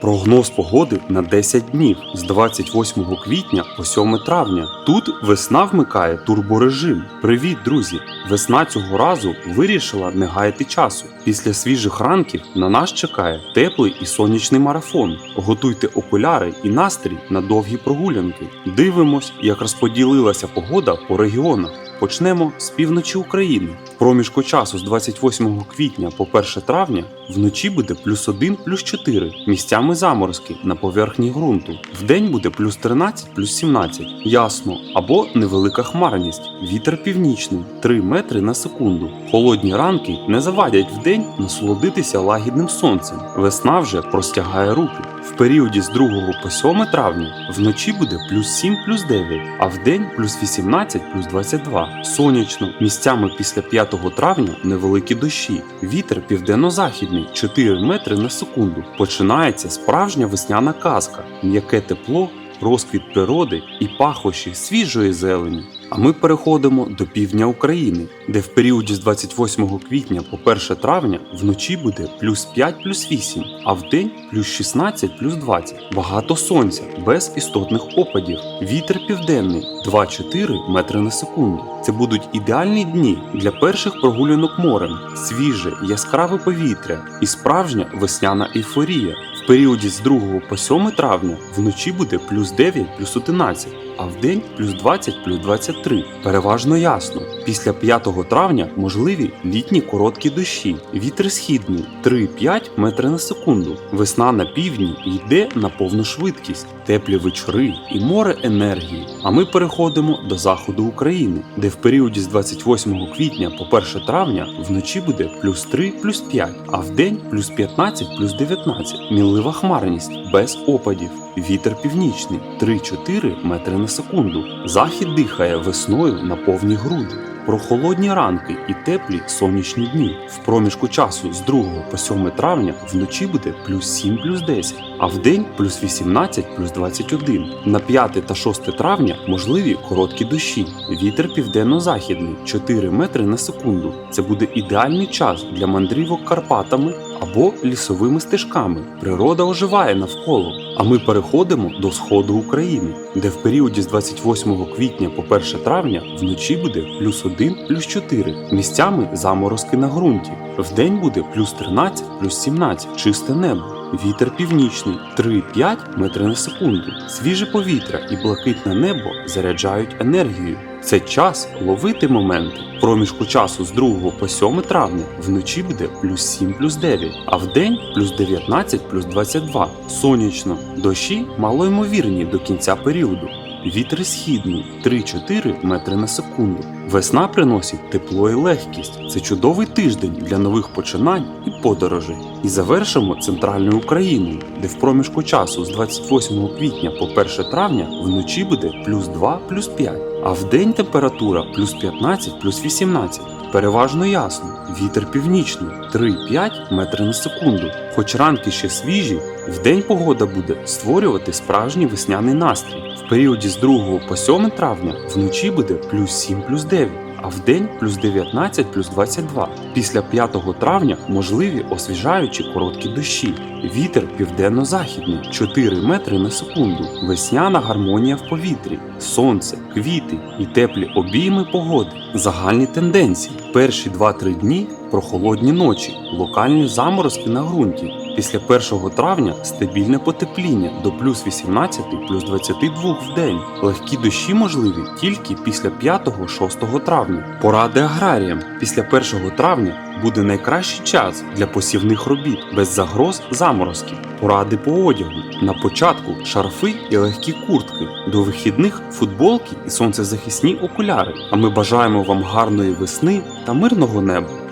Прогноз погоди на 10 днів з 28 квітня по 7 травня. Тут весна вмикає турборежим. Привіт, друзі! Весна цього разу вирішила не гаяти часу. Після свіжих ранків на нас чекає теплий і сонячний марафон. Готуйте окуляри і настрій на довгі прогулянки. Дивимось, як розподілилася погода по регіонах. Почнемо з півночі України. Проміжку часу з 28 квітня по 1 травня вночі буде плюс 1, плюс 4, місцями заморозки на поверхні ґрунту. Вдень буде плюс 13, плюс 17, ясно або невелика хмарність. Вітер північний 3 метри на секунду. Холодні ранки не завадять вдень насолодитися лагідним сонцем. Весна вже простягає руки. В періоді з 2 по 7 травня вночі буде плюс 7, плюс 9, а вдень плюс 18, плюс 22. Сонячно, місцями після 5 травня невеликі дощі. Вітер південно-західний 4 метри на секунду. Починається справжня весняна казка, м'яке тепло, розквіт природи і пахощі свіжої зелені. А ми переходимо до півдня України, де в періоді з 28 квітня по 1 травня вночі буде плюс 5 плюс 8, а вдень плюс 16 плюс 20. Багато сонця, без істотних опадів. Вітер південний 2-4 метри на секунду. Це будуть ідеальні дні для перших прогулянок морем, свіже, яскраве повітря і справжня весняна ейфорія. В періоді з 2 по 7 травня вночі буде плюс 9 плюс 11 а вдень плюс 20 плюс 23. Переважно ясно. Після 5 травня можливі літні короткі дощі. Вітер східний 3-5 метри на секунду. Весна на півдні йде на повну швидкість, теплі вечори і море енергії. А ми переходимо до заходу України, де в періоді з 28 квітня по 1 травня вночі буде плюс 3 плюс 5, а вдень плюс 15 плюс 19. Мінлива хмарність без опадів. Вітер північний 3-4 метри на секунду. Захід дихає весною на повні груди. Прохолодні ранки і теплі сонячні дні. В проміжку часу з 2 по 7 травня вночі буде плюс 7 плюс 10, а вдень плюс 18 плюс 21. На 5 та 6 травня можливі короткі дощі. Вітер південно-західний 4 метри на секунду. Це буде ідеальний час для мандрівок Карпатами або лісовими стежками. Природа оживає навколо. А ми переходимо до сходу України, де в періоді з 28 квітня по 1 травня вночі буде плюс 1, плюс 4, місцями заморозки на ґрунті. Вдень буде плюс 13, плюс 17, чисте небо. Вітер північний 3-5 метри на секунду. Свіже повітря і блакитне небо заряджають енергію. Це час ловити моменти. Проміжку часу з 2 по 7 травня вночі буде плюс 7 плюс 9, а в день плюс 19 плюс 22. Сонячно. Дощі малоймовірні до кінця періоду. Вітер східний 3-4 метри на секунду. Весна приносить тепло і легкість. Це чудовий тиждень для нових починань і подорожей. І завершимо центральною Україною, де в проміжку часу з 28 квітня по 1 травня вночі буде плюс 2 плюс 5, а в день температура плюс 15 плюс 18. Переважно ясно, вітер північний 3-5 метри на секунду. Хоч ранки ще свіжі, вдень погода буде створювати справжній весняний настрій. В періоді з 2 по 7 травня вночі буде плюс 7 плюс 9, а вдень плюс 19 плюс 22. Після 5 травня можливі освіжаючі короткі дощі. Вітер південно-західний 4 метри на секунду. Весняна гармонія в повітрі, сонце, квіти і теплі обійми погоди. Загальні тенденції. Перші 2-3 дні прохолодні ночі, локальні заморозки на ґрунті. Після 1 травня стабільне потепління до плюс 18 плюс 22 в день. Легкі дощі можливі тільки після 5-6 травня. Поради аграріям. Після 1 травня буде найкращий час для посівних робіт без загроз заморозків. Поради по одягу. На початку шарфи і легкі куртки. До вихідних футболки і сонцезахисні окуляри. А ми бажаємо вам гарної весни та мирного неба.